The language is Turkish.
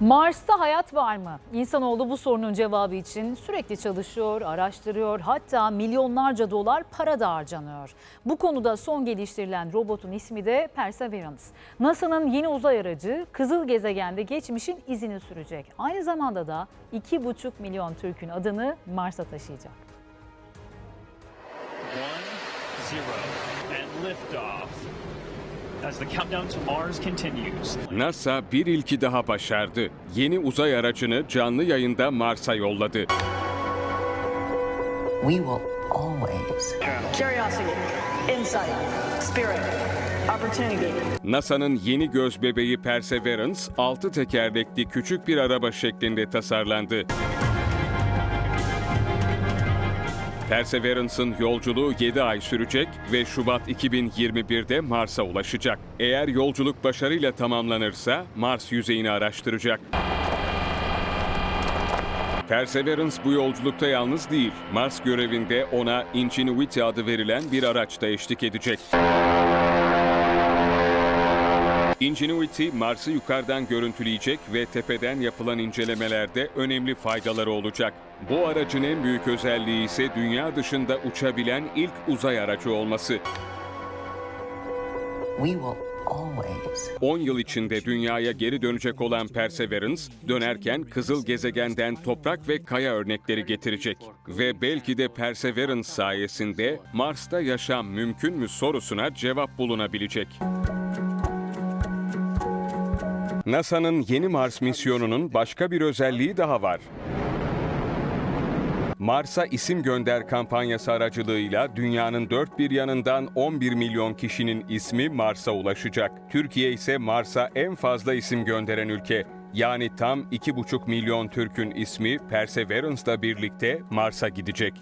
Mars'ta hayat var mı? İnsanoğlu bu sorunun cevabı için sürekli çalışıyor, araştırıyor, hatta milyonlarca dolar para da harcanıyor. Bu konuda son geliştirilen robotun ismi de Perseverance. NASA'nın yeni uzay aracı kızıl gezegende geçmişin izini sürecek. Aynı zamanda da 2,5 milyon Türk'ün adını Mars'a taşıyacak. One, zero, and liftoff. As the countdown to Mars continues. NASA bir ilki daha başardı. Yeni uzay aracını canlı yayında Mars'a yolladı. We will always Curiosity, insight, spirit, opportunity. NASA'nın yeni göz bebeği Perseverance, 6 tekerlekli küçük bir araba şeklinde tasarlandı. Perseverance'ın yolculuğu 7 ay sürecek ve Şubat 2021'de Mars'a ulaşacak. Eğer yolculuk başarıyla tamamlanırsa Mars yüzeyini araştıracak. Perseverance bu yolculukta yalnız değil. Mars görevinde ona Ingenuity adı verilen bir araç da eşlik edecek. Ingenuity, Mars'ı yukarıdan görüntüleyecek ve tepeden yapılan incelemelerde önemli faydaları olacak. Bu aracın en büyük özelliği ise dünya dışında uçabilen ilk uzay aracı olması. we will always 10 yıl içinde dünyaya geri dönecek olan Perseverance, dönerken kızıl gezegenden toprak ve kaya örnekleri getirecek. Ve belki de Perseverance sayesinde Mars'ta yaşam mümkün mü sorusuna cevap bulunabilecek. NASA'nın yeni Mars misyonunun başka bir özelliği daha var. Mars'a isim gönder kampanyası aracılığıyla dünyanın dört bir yanından 11 milyon kişinin ismi Mars'a ulaşacak. Türkiye ise Mars'a en fazla isim gönderen ülke. Yani tam 2,5 milyon Türk'ün ismi Perseverance'la birlikte Mars'a gidecek.